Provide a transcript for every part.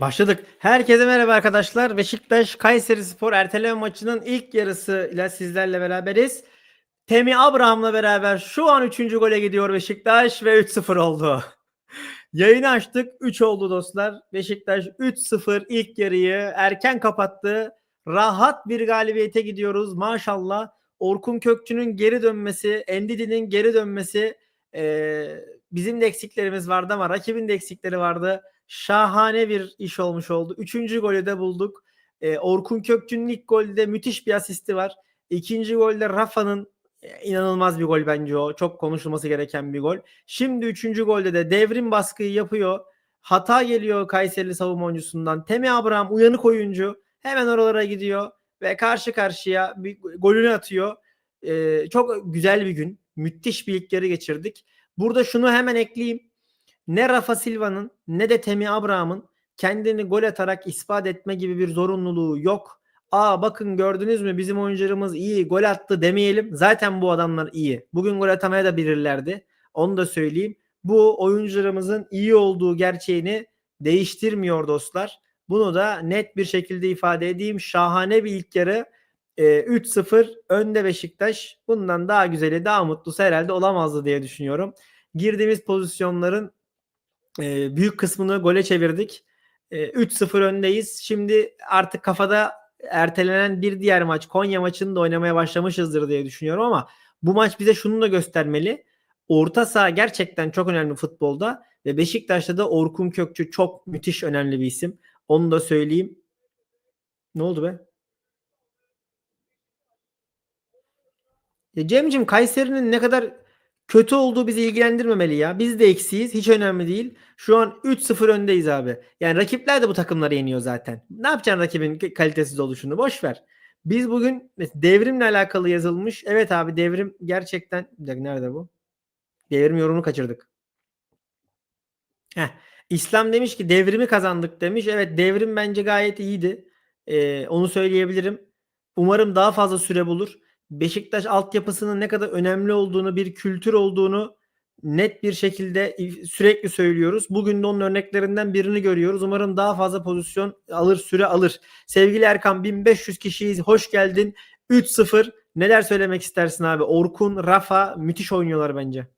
Başladık. Herkese merhaba arkadaşlar. Beşiktaş Kayseri Spor erteleme maçının ilk yarısıyla sizlerle beraberiz. Temi Abraham'la beraber şu an 3. gole gidiyor Beşiktaş ve 3-0 oldu. Yayını açtık. 3 oldu dostlar. Beşiktaş 3-0 ilk yarıyı erken kapattı. Rahat bir galibiyete gidiyoruz. Maşallah. Orkun Kökçü'nün geri dönmesi, Endidi'nin geri dönmesi ee, bizim de eksiklerimiz vardı ama rakibin de eksikleri vardı şahane bir iş olmuş oldu. Üçüncü golü de bulduk. Ee, Orkun Kökçü'nün ilk golde müthiş bir asisti var. İkinci golde Rafa'nın e, inanılmaz bir gol bence o. Çok konuşulması gereken bir gol. Şimdi üçüncü golde de devrim baskıyı yapıyor. Hata geliyor Kayserili savunma oyuncusundan. Temi Abraham uyanık oyuncu. Hemen oralara gidiyor ve karşı karşıya bir golünü atıyor. Ee, çok güzel bir gün. Müthiş bir ilk yarı geçirdik. Burada şunu hemen ekleyeyim ne Rafa Silva'nın ne de Temi Abraham'ın kendini gol atarak ispat etme gibi bir zorunluluğu yok. Aa bakın gördünüz mü bizim oyuncularımız iyi gol attı demeyelim. Zaten bu adamlar iyi. Bugün gol atamaya da bilirlerdi. Onu da söyleyeyim. Bu oyuncularımızın iyi olduğu gerçeğini değiştirmiyor dostlar. Bunu da net bir şekilde ifade edeyim. Şahane bir ilk yarı. E, 3-0 önde Beşiktaş. Bundan daha güzeli, daha mutlusu herhalde olamazdı diye düşünüyorum. Girdiğimiz pozisyonların e, büyük kısmını gole çevirdik. E, 3-0 öndeyiz. Şimdi artık kafada ertelenen bir diğer maç Konya maçını da oynamaya başlamışızdır diye düşünüyorum ama bu maç bize şunu da göstermeli. Orta saha gerçekten çok önemli futbolda ve Beşiktaş'ta da Orkun Kökçü çok müthiş önemli bir isim. Onu da söyleyeyim. Ne oldu be? Ya Cem'cim Kayseri'nin ne kadar kötü olduğu bizi ilgilendirmemeli ya. Biz de eksiyiz. Hiç önemli değil. Şu an 3-0 öndeyiz abi. Yani rakipler de bu takımları yeniyor zaten. Ne yapacaksın rakibin kalitesiz oluşunu? Boş ver. Biz bugün devrimle alakalı yazılmış. Evet abi devrim gerçekten nerede bu? Devrim yorumunu kaçırdık. Heh. İslam demiş ki devrimi kazandık demiş. Evet devrim bence gayet iyiydi. Ee, onu söyleyebilirim. Umarım daha fazla süre bulur. Beşiktaş altyapısının ne kadar önemli olduğunu, bir kültür olduğunu net bir şekilde sürekli söylüyoruz. Bugün de onun örneklerinden birini görüyoruz. Umarım daha fazla pozisyon alır, süre alır. Sevgili Erkan 1500 kişiyiz. Hoş geldin. 3-0. Neler söylemek istersin abi? Orkun, Rafa müthiş oynuyorlar bence.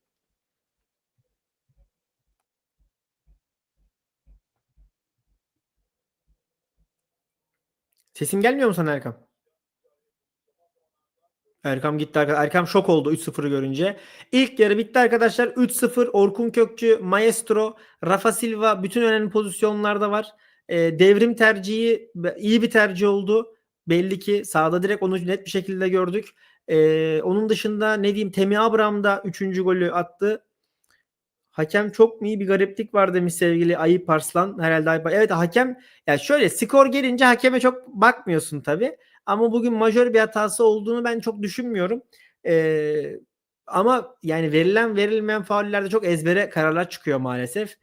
Sesim gelmiyor mu sana Erkan? Erkam gitti arkadaşlar. Erkam şok oldu 3-0'ı görünce. İlk yarı bitti arkadaşlar. 3-0 Orkun Kökçü, Maestro, Rafa Silva bütün önemli pozisyonlarda var. E, devrim tercihi iyi bir tercih oldu. Belli ki sağda direkt onu net bir şekilde gördük. E, onun dışında ne diyeyim Temi Abraham da 3. golü attı. Hakem çok mu iyi bir gariplik var demiş sevgili Ayıp Arslan. Herhalde Ayıp. Evet hakem ya şöyle skor gelince hakeme çok bakmıyorsun tabi. Ama bugün majör bir hatası olduğunu ben çok düşünmüyorum. Ee, ama yani verilen verilmeyen faullerde çok ezbere kararlar çıkıyor maalesef.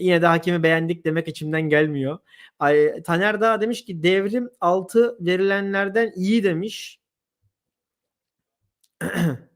Yine de hakimi beğendik demek içimden gelmiyor. Ay, Taner daha demiş ki devrim 6 verilenlerden iyi demiş.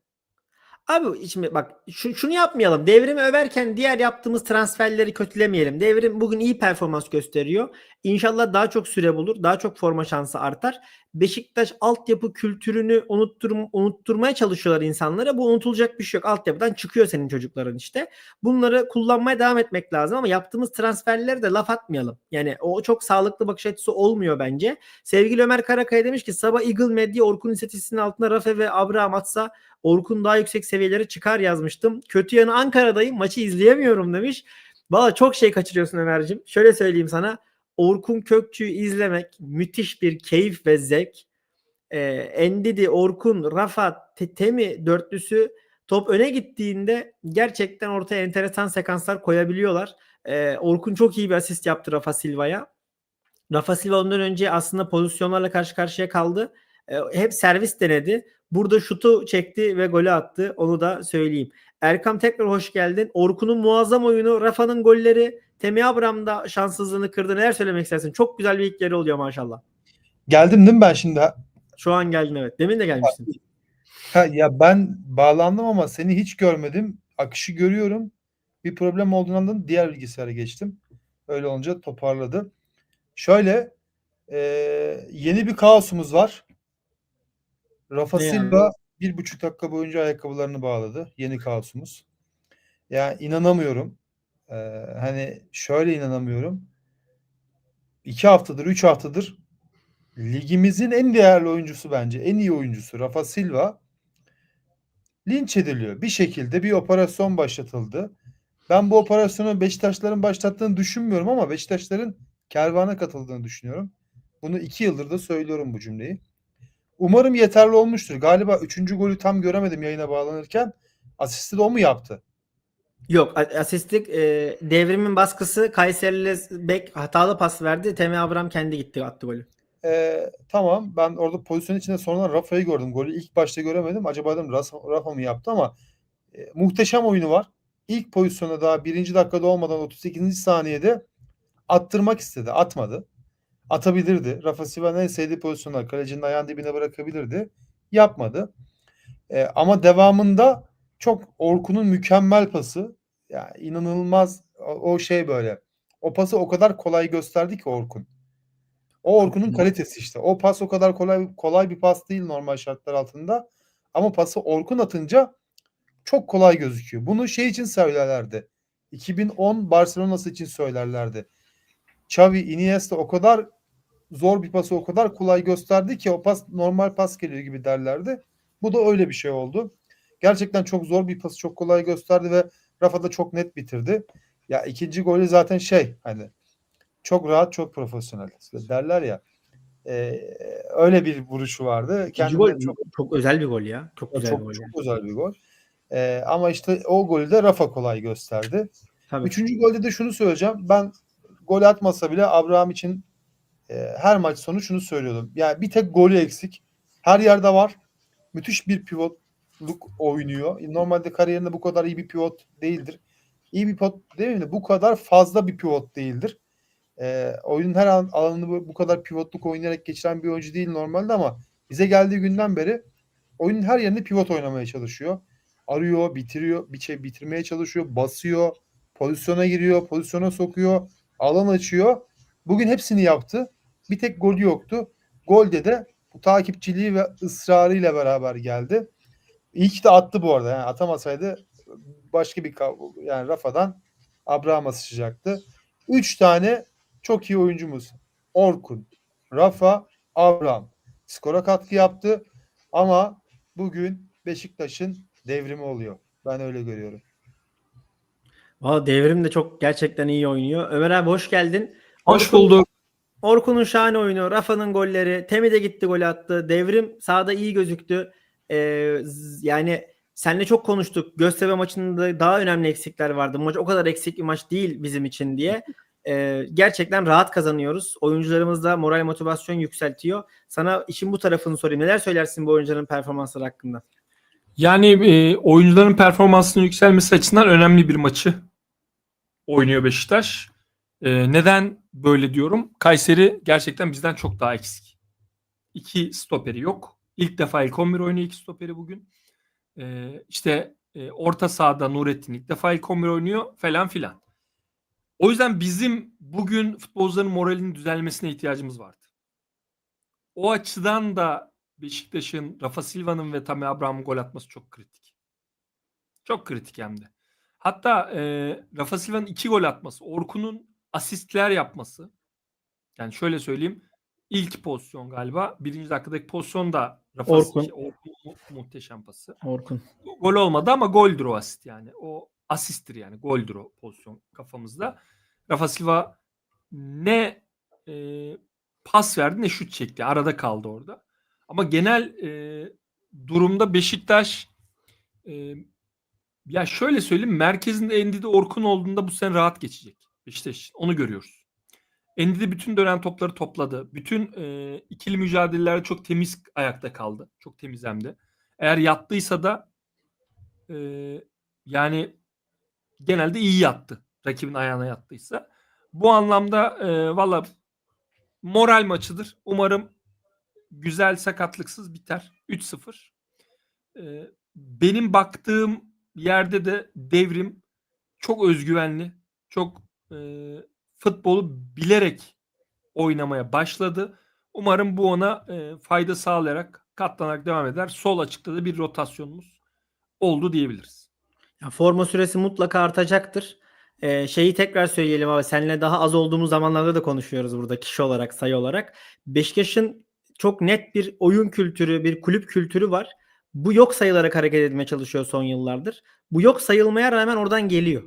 Abi şimdi bak şu, şunu yapmayalım. Devrimi överken diğer yaptığımız transferleri kötülemeyelim. Devrim bugün iyi performans gösteriyor. İnşallah daha çok süre bulur. Daha çok forma şansı artar. Beşiktaş altyapı kültürünü unuttur, unutturmaya çalışıyorlar insanlara. Bu unutulacak bir şey yok. Altyapıdan çıkıyor senin çocukların işte. Bunları kullanmaya devam etmek lazım ama yaptığımız transferleri de laf atmayalım. Yani o çok sağlıklı bakış açısı olmuyor bence. Sevgili Ömer Karakaya demiş ki sabah Eagle Medya Orkun istatistiğinin altına Rafe ve Abraham atsa Orkun daha yüksek seviyelere çıkar yazmıştım. Kötü yanı Ankara'dayım. Maçı izleyemiyorum demiş. Valla çok şey kaçırıyorsun Ömer'cim. Şöyle söyleyeyim sana. Orkun Kökçü'yü izlemek müthiş bir keyif ve zevk. Ee, Endidi, Orkun, Rafa, Temi dörtlüsü top öne gittiğinde gerçekten ortaya enteresan sekanslar koyabiliyorlar. Ee, Orkun çok iyi bir asist yaptı Rafa Silva'ya. Rafa Silva ondan önce aslında pozisyonlarla karşı karşıya kaldı. Ee, hep servis denedi. Burada şutu çekti ve golü attı. Onu da söyleyeyim. Erkam tekrar hoş geldin. Orkun'un muazzam oyunu, Rafa'nın golleri, Temi Abraham da şanssızlığını kırdı. Neler söylemek istersin? Çok güzel bir ilk yarı oluyor maşallah. Geldim değil mi ben şimdi? Şu an geldin evet. Demin de gelmiştin. Ha, ya ben bağlandım ama seni hiç görmedim. Akışı görüyorum. Bir problem olduğundan diğer bilgisayara geçtim. Öyle olunca toparladı. Şöyle e, yeni bir kaosumuz var. Rafa yani? Silva bir buçuk dakika boyunca ayakkabılarını bağladı. Yeni kaosumuz. Yani inanamıyorum. Ee, hani şöyle inanamıyorum. İki haftadır, üç haftadır ligimizin en değerli oyuncusu bence. En iyi oyuncusu Rafa Silva linç ediliyor. Bir şekilde bir operasyon başlatıldı. Ben bu operasyonu Beşiktaşların başlattığını düşünmüyorum ama Beşiktaşların kervana katıldığını düşünüyorum. Bunu iki yıldır da söylüyorum bu cümleyi. Umarım yeterli olmuştur. Galiba üçüncü golü tam göremedim yayına bağlanırken. Asisti de o mu yaptı? Yok asistlik e, devrimin baskısı Kayserili bek hatalı pas verdi. Temi Abraham kendi gitti attı golü. Ee, tamam ben orada pozisyon içinde sonradan Rafa'yı gördüm. Golü ilk başta göremedim. Acaba dedim Rafa, Rafa mı yaptı ama e, muhteşem oyunu var. İlk pozisyona daha birinci dakikada olmadan 38. saniyede attırmak istedi. Atmadı. Atabilirdi. Rafa Silva'nın en sevdiği pozisyonlar. Kalecinin ayağının dibine bırakabilirdi. Yapmadı. Ee, ama devamında çok Orkun'un mükemmel pası. Yani inanılmaz o, o şey böyle. O pası o kadar kolay gösterdi ki Orkun. O Orkun'un kalitesi işte. O pas o kadar kolay kolay bir pas değil normal şartlar altında. Ama pası Orkun atınca çok kolay gözüküyor. Bunu şey için söylerlerdi. 2010 Barcelona'sı için söylerlerdi. Xavi, Iniesta o kadar zor bir pası o kadar kolay gösterdi ki o pas normal pas geliyor gibi derlerdi. Bu da öyle bir şey oldu. Gerçekten çok zor bir pası çok kolay gösterdi ve Rafa da çok net bitirdi. Ya ikinci golü zaten şey hani çok rahat çok profesyonel derler ya e, öyle bir vuruşu vardı. İkinci gol çok çok, özel bir gol ya. Çok güzel çok, bir gol. çok yani. özel bir gol. E, ama işte o golü de Rafa kolay gösterdi. Tabii. Üçüncü golde de şunu söyleyeceğim. Ben gol atmasa bile Abraham için e, her maç sonu şunu söylüyordum. Yani bir tek golü eksik. Her yerde var. Müthiş bir pivotluk oynuyor. Normalde kariyerinde bu kadar iyi bir pivot değildir. İyi bir pivot değil mi? Bu kadar fazla bir pivot değildir. E, oyunun her an- alanını bu, bu kadar pivotluk oynayarak geçiren bir oyuncu değil normalde ama bize geldiği günden beri oyunun her yerinde pivot oynamaya çalışıyor. Arıyor, bitiriyor, bir şey bitirmeye çalışıyor, basıyor, pozisyona giriyor, pozisyona sokuyor, alan açıyor. Bugün hepsini yaptı. Bir tek golü yoktu. Golde de bu takipçiliği ve ısrarıyla beraber geldi. İyi ki de attı bu arada. Yani atamasaydı başka bir kav- yani Rafa'dan Abraham'a sıçacaktı. Üç tane çok iyi oyuncumuz. Orkun, Rafa, Abraham. Skora katkı yaptı ama bugün Beşiktaş'ın devrimi oluyor. Ben öyle görüyorum. Valla devrim de çok gerçekten iyi oynuyor. Ömer abi hoş geldin. Hoş bulduk. Orkun'un şahane oyunu, Rafa'nın golleri, Temi de gitti gol attı. Devrim sahada iyi gözüktü. Ee, yani seninle çok konuştuk. Göztepe maçında daha önemli eksikler vardı. Maç o kadar eksik bir maç değil bizim için diye. Ee, gerçekten rahat kazanıyoruz. Oyuncularımız da moral motivasyon yükseltiyor. Sana işin bu tarafını sorayım. Neler söylersin bu oyuncuların performansları hakkında? Yani e, oyuncuların performansının yükselmesi açısından önemli bir maçı oynuyor Beşiktaş. E, neden böyle diyorum? Kayseri gerçekten bizden çok daha eksik. İki stoperi yok. İlk defa ilk 11 oynuyor iki stoperi bugün. E, işte e, orta sahada Nurettin ilk defa ilk 11 oynuyor falan filan. O yüzden bizim bugün futbolcuların moralinin düzelmesine ihtiyacımız vardı. O açıdan da Beşiktaş'ın Rafa Silva'nın ve Tammy Abraham'ın gol atması çok kritik. Çok kritik hem de. Hatta e, Rafa Silva'nın iki gol atması, Orkun'un asistler yapması. Yani şöyle söyleyeyim. ilk pozisyon galiba. Birinci dakikadaki pozisyon da Rafa Orkun. Orkun mu- muhteşem pası. Orkun. Gol olmadı ama goldür o asist yani. O asisttir yani. Goldür o pozisyon kafamızda. Rafa Silva ne e, pas verdi ne şut çekti. Arada kaldı orada. Ama genel e, durumda Beşiktaş e, ya şöyle söyleyeyim merkezinde Endidi Orkun olduğunda bu sene rahat geçecek. İçin. onu görüyoruz. Endidi bütün dönen topları topladı. Bütün e, ikili mücadelelerde çok temiz ayakta kaldı. Çok temiz hem de. Eğer yattıysa da e, yani genelde iyi yattı. Rakibin ayağına yattıysa. Bu anlamda e, valla moral maçıdır. Umarım güzel sakatlıksız biter. 3-0. E, benim baktığım yerde de devrim çok özgüvenli. Çok e, futbolu bilerek oynamaya başladı. Umarım bu ona e, fayda sağlayarak katlanarak devam eder. Sol açıkta da bir rotasyonumuz oldu diyebiliriz. Ya forma süresi mutlaka artacaktır. Ee, şeyi tekrar söyleyelim abi. Seninle daha az olduğumuz zamanlarda da konuşuyoruz burada kişi olarak, sayı olarak. Beşiktaş'ın çok net bir oyun kültürü, bir kulüp kültürü var. Bu yok sayılarak hareket etmeye çalışıyor son yıllardır. Bu yok sayılmaya rağmen oradan geliyor.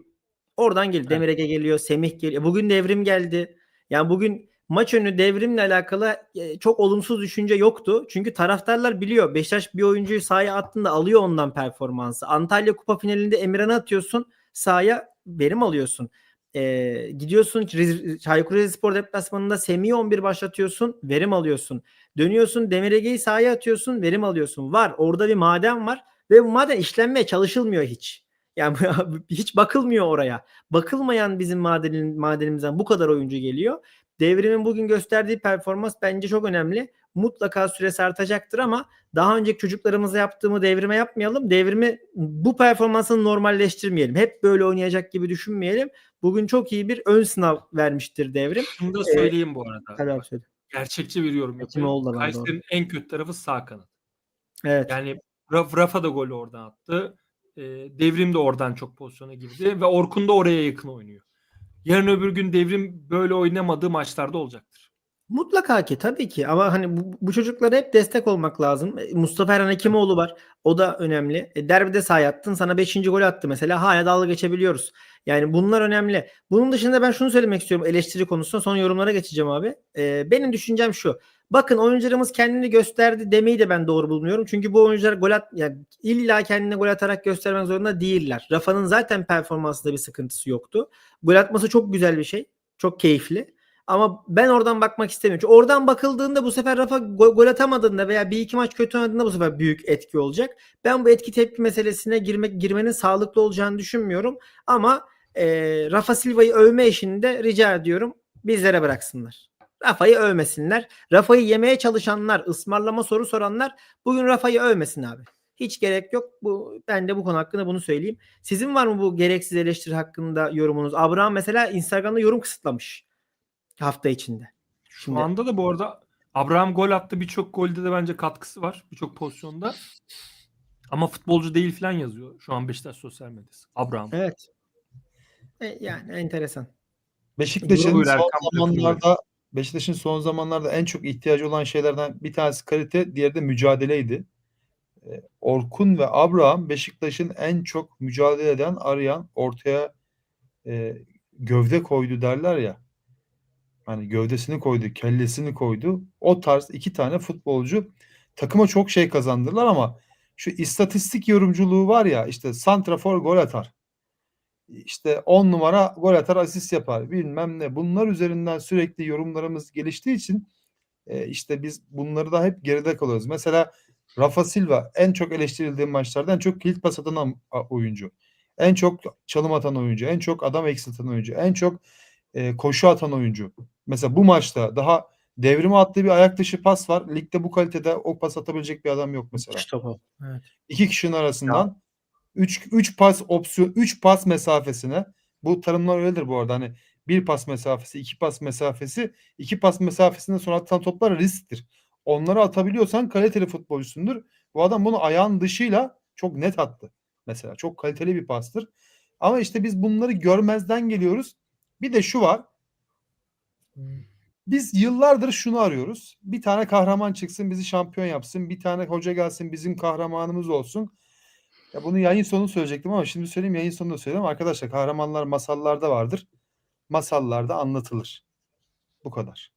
Oradan geliyor. Evet. Demir Ege geliyor, Semih geliyor. Bugün devrim geldi. Yani bugün maç önü devrimle alakalı e, çok olumsuz düşünce yoktu. Çünkü taraftarlar biliyor. Beşiktaş bir oyuncuyu sahaya attığında alıyor ondan performansı. Antalya Kupa finalinde Emirhan'ı atıyorsun. Sahaya verim alıyorsun. Ee, gidiyorsun Çaykur Rizespor deplasmanında Semih'i 11 başlatıyorsun. Verim alıyorsun. Dönüyorsun Demir Ege'yi sahaya atıyorsun. Verim alıyorsun. Var. Orada bir maden var. Ve bu maden işlenmeye çalışılmıyor hiç. Yani hiç bakılmıyor oraya. Bakılmayan bizim madenin, madenimizden bu kadar oyuncu geliyor. Devrimin bugün gösterdiği performans bence çok önemli. Mutlaka süresi artacaktır ama daha önceki çocuklarımıza yaptığımı devrime yapmayalım. Devrimi bu performansını normalleştirmeyelim. Hep böyle oynayacak gibi düşünmeyelim. Bugün çok iyi bir ön sınav vermiştir devrim. Şunu da söyleyeyim bu arada. Abi söyle. Gerçekçi bir yorum doğru. Kayseri'nin en kötü tarafı sağ kanat. Evet. Yani Raf- Rafa da golü oradan attı. E, Devrim de oradan çok pozisyona girdi ve Orkun da oraya yakın oynuyor. Yarın öbür gün Devrim böyle oynamadığı maçlarda olacaktır. Mutlaka ki tabii ki ama hani bu, bu çocuklara hep destek olmak lazım. E, Mustafa Erhan Hekimoğlu var. O da önemli. E, derbide sahaya attın sana 5. gol attı mesela. Hala dalga geçebiliyoruz. Yani bunlar önemli. Bunun dışında ben şunu söylemek istiyorum eleştiri konusunda. Sonra yorumlara geçeceğim abi. E, benim düşüncem şu. Bakın oyuncularımız kendini gösterdi demeyi de ben doğru bulmuyorum. Çünkü bu oyuncular gol at yani illa kendine gol atarak göstermek zorunda değiller. Rafa'nın zaten performansında bir sıkıntısı yoktu. Gol atması çok güzel bir şey. Çok keyifli. Ama ben oradan bakmak istemiyorum. Çünkü oradan bakıldığında bu sefer Rafa go- gol atamadığında veya bir iki maç kötü oynadığında bu sefer büyük etki olacak. Ben bu etki tepki meselesine girmek girmenin sağlıklı olacağını düşünmüyorum. Ama e, Rafa Silva'yı övme işini de rica ediyorum bizlere bıraksınlar. Rafa'yı övmesinler. Rafa'yı yemeye çalışanlar, ısmarlama soru soranlar bugün Rafa'yı övmesin abi. Hiç gerek yok. Bu ben de bu konu hakkında bunu söyleyeyim. Sizin var mı bu gereksiz eleştiri hakkında yorumunuz? Abraham mesela Instagram'da yorum kısıtlamış hafta içinde. Şu Şimdi- anda da bu arada Abraham gol attı. Birçok golde de bence katkısı var. Birçok pozisyonda. Ama futbolcu değil falan yazıyor. Şu an Beşiktaş sosyal medyası. Abraham. Evet. E, yani enteresan. Beşiktaş'ın son zamanlarda Beşiktaş'ın son zamanlarda en çok ihtiyacı olan şeylerden bir tanesi kalite, diğeri de mücadeleydi. Ee, Orkun ve Abraham Beşiktaş'ın en çok mücadele eden, arayan, ortaya e, gövde koydu derler ya. Hani gövdesini koydu, kellesini koydu. O tarz iki tane futbolcu takıma çok şey kazandırlar ama şu istatistik yorumculuğu var ya işte santrafor gol atar. İşte 10 numara gol atar, asist yapar. Bilmem ne. Bunlar üzerinden sürekli yorumlarımız geliştiği için e, işte biz bunları da hep geride kalıyoruz. Mesela Rafa Silva en çok eleştirildiği maçlarda en çok kilit pas atan oyuncu. En çok çalım atan oyuncu, en çok adam eksilten oyuncu, en çok e, koşu atan oyuncu. Mesela bu maçta daha devrime attığı bir ayak dışı pas var. Ligde bu kalitede o pas atabilecek bir adam yok mesela. İşte bu. Evet. İki kişinin arasından 3 3 pas opsiyon 3 pas mesafesine bu tanımlar öyledir bu arada. Hani bir pas mesafesi, iki pas mesafesi, iki pas mesafesinde sonra atılan toplar risktir. Onları atabiliyorsan kaliteli futbolcusundur. Bu adam bunu ayağın dışıyla çok net attı. Mesela çok kaliteli bir pastır. Ama işte biz bunları görmezden geliyoruz. Bir de şu var. Biz yıllardır şunu arıyoruz. Bir tane kahraman çıksın bizi şampiyon yapsın. Bir tane hoca gelsin bizim kahramanımız olsun. Ya bunu yayın sonu söyleyecektim ama şimdi söyleyeyim yayın sonunda söyleyeyim. Arkadaşlar kahramanlar masallarda vardır. Masallarda anlatılır. Bu kadar.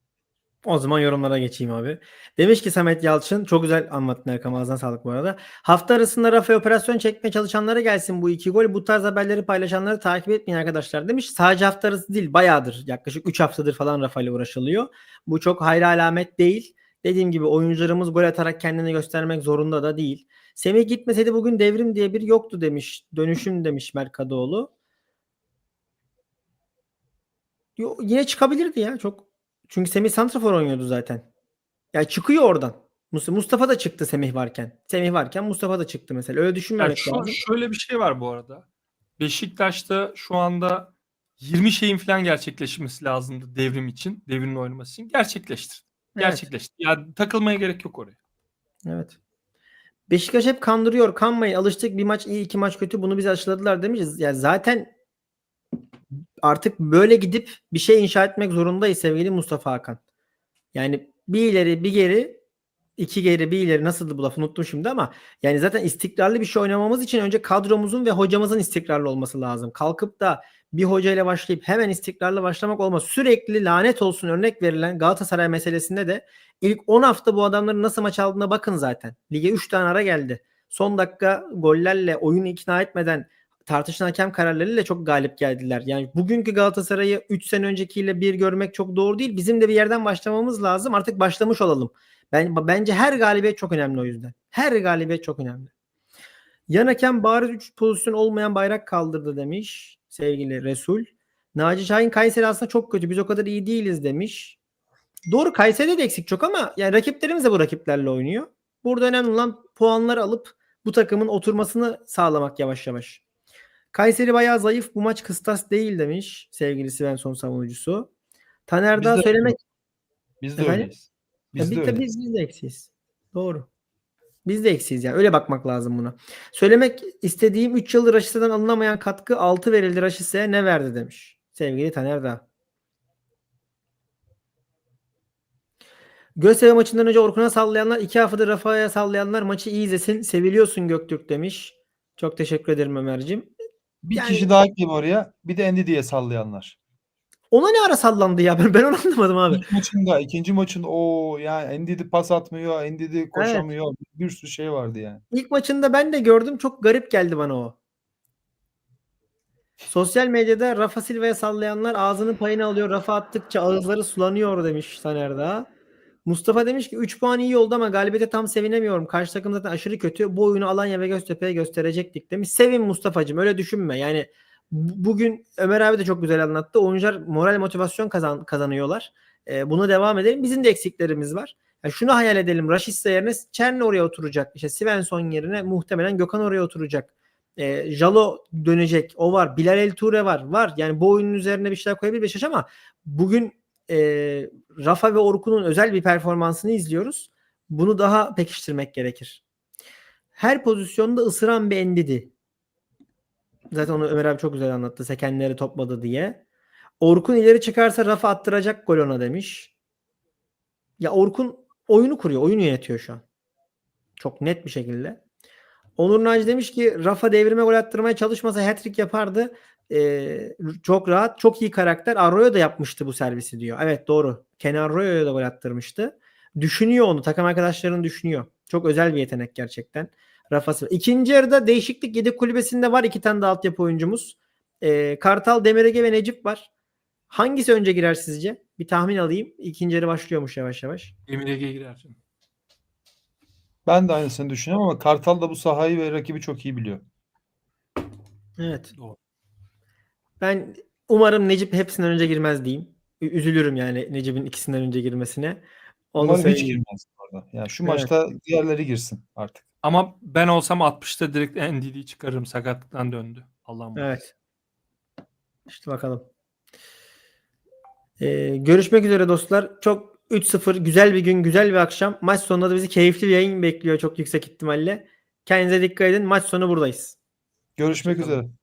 O zaman yorumlara geçeyim abi. Demiş ki Samet Yalçın çok güzel anlattın Erkan ağzına sağlık bu arada. Hafta arasında Rafa operasyon çekmeye çalışanlara gelsin bu iki gol. Bu tarz haberleri paylaşanları takip etmeyin arkadaşlar demiş. Sadece hafta arası değil bayağıdır yaklaşık 3 haftadır falan Rafa ile uğraşılıyor. Bu çok hayra alamet değil. Dediğim gibi oyuncularımız gol atarak kendini göstermek zorunda da değil. Semih gitmeseydi bugün devrim diye bir yoktu demiş. Dönüşüm demiş Merkadoğlu. Yo, yine çıkabilirdi ya çok. Çünkü Semih Santrafor oynuyordu zaten. Ya çıkıyor oradan. Mus- Mustafa da çıktı Semih varken. Semih varken Mustafa da çıktı mesela. Öyle Yani düşünmemek şu, lazım. şöyle bir şey var bu arada. Beşiktaş'ta şu anda 20 şeyin falan gerçekleşmesi lazımdı devrim için. Devrimin oynaması için. Gerçekleştir. Evet. Gerçekleşti. Ya takılmaya gerek yok oraya. Evet. Beşiktaş hep kandırıyor. Kanmayın. Alıştık bir maç iyi iki maç kötü. Bunu bize aşıladılar demişiz. Ya zaten artık böyle gidip bir şey inşa etmek zorundayız sevgili Mustafa Hakan. Yani bir ileri bir geri iki geri bir ileri nasıldı bu laf unuttum şimdi ama yani zaten istikrarlı bir şey oynamamız için önce kadromuzun ve hocamızın istikrarlı olması lazım. Kalkıp da bir hocayla başlayıp hemen istikrarlı başlamak olmaz. Sürekli lanet olsun örnek verilen Galatasaray meselesinde de ilk 10 hafta bu adamların nasıl maç aldığına bakın zaten. Lige 3 tane ara geldi. Son dakika gollerle oyunu ikna etmeden tartışılan hakem kararlarıyla çok galip geldiler. Yani bugünkü Galatasaray'ı 3 sene öncekiyle bir görmek çok doğru değil. Bizim de bir yerden başlamamız lazım. Artık başlamış olalım. Ben, bence her galibiyet çok önemli o yüzden. Her galibiyet çok önemli. Yan hakem bariz 3 pozisyon olmayan bayrak kaldırdı demiş sevgili Resul. Naci Şahin Kayseri aslında çok kötü. Biz o kadar iyi değiliz demiş. Doğru Kayseri'de de eksik çok ama yani rakiplerimiz de bu rakiplerle oynuyor. Burada önemli olan puanları alıp bu takımın oturmasını sağlamak yavaş yavaş. Kayseri bayağı zayıf. Bu maç kıstas değil demiş sevgili Svensson savunucusu. Taner daha söylemek Biz de Efendim? öyleyiz. Biz biz, de tabii biz, de eksiyiz. Doğru. Biz de eksiyiz yani. Öyle bakmak lazım buna. Söylemek istediğim 3 yıldır Raşitse'den alınamayan katkı 6 verildi Raşitse'ye ne verdi demiş. Sevgili Taner Dağ. Göztepe maçından önce Orkun'a sallayanlar, 2 haftadır Rafa'ya sallayanlar maçı iyi izlesin. Seviliyorsun Göktürk demiş. Çok teşekkür ederim Ömer'cim. Bir Yani- kişi daha kim oraya? Bir de Endi diye sallayanlar. Ona ne ara sallandı ya? Ben, ben onu anlamadım abi. İlk maçında, ikinci maçında o yani Endidi pas atmıyor, Endidi koşamıyor. Bir sürü şey vardı yani. İlk maçında ben de gördüm. Çok garip geldi bana o. Sosyal medyada Rafa Silva'ya sallayanlar ağzının payını alıyor. Rafa attıkça ağızları sulanıyor demiş Taner Dağ. Mustafa demiş ki 3 puan iyi oldu ama galibiyete tam sevinemiyorum. Karşı takım zaten aşırı kötü. Bu oyunu Alanya ve Göztepe'ye gösterecektik demiş. Sevin Mustafa'cığım öyle düşünme. Yani bugün Ömer abi de çok güzel anlattı. Oyuncular moral motivasyon kazan, kazanıyorlar. Ee, buna devam edelim. Bizim de eksiklerimiz var. Yani şunu hayal edelim. Raşitsa yerine Çerni oraya oturacak. İşte Svensson yerine muhtemelen Gökhan oraya oturacak. E, Jalo dönecek. O var. Bilal El Ture var. Var. Yani bu oyunun üzerine bir şeyler koyabilir Beşiktaş ama bugün e, Rafa ve Orkun'un özel bir performansını izliyoruz. Bunu daha pekiştirmek gerekir. Her pozisyonda ısıran bir endidi. Zaten onu Ömer abi çok güzel anlattı. Sekenleri topladı diye. Orkun ileri çıkarsa Rafa attıracak gol ona demiş. Ya Orkun oyunu kuruyor. Oyunu yönetiyor şu an. Çok net bir şekilde. Onur Naci demiş ki Rafa devrime gol attırmaya çalışmasa hat-trick yapardı. Ee, çok rahat, çok iyi karakter. Arroyo da yapmıştı bu servisi diyor. Evet doğru. Kenan Arroyo'ya da gol attırmıştı. Düşünüyor onu. Takım arkadaşlarını düşünüyor. Çok özel bir yetenek gerçekten. Rafa Silva. İkinci yarıda değişiklik yedek kulübesinde var iki tane de altyapı oyuncumuz. Ee, Kartal, Demirege ve Necip var. Hangisi önce girer sizce? Bir tahmin alayım. İkinci yarı başlıyormuş yavaş yavaş. Emir Ege girer. Ben de aynısını düşünüyorum ama Kartal da bu sahayı ve rakibi çok iyi biliyor. Evet. Doğru. Ben umarım Necip hepsinden önce girmez diyeyim. Ü- Üzülürüm yani Necip'in ikisinden önce girmesine. Onu Umarım hiç söyleyeyim. girmez orada. Yani şu Evet. maçta diğerleri girsin artık. Ama ben olsam 60'ta direkt NDD'yi çıkarırım. Sakatlıktan döndü. Allah'ım. Evet. İşte bakalım. Ee, görüşmek üzere dostlar. Çok 3-0 güzel bir gün, güzel bir akşam. Maç sonunda da bizi keyifli bir yayın bekliyor çok yüksek ihtimalle. Kendinize dikkat edin. Maç sonu buradayız. Görüşmek Hoşçakalın. üzere.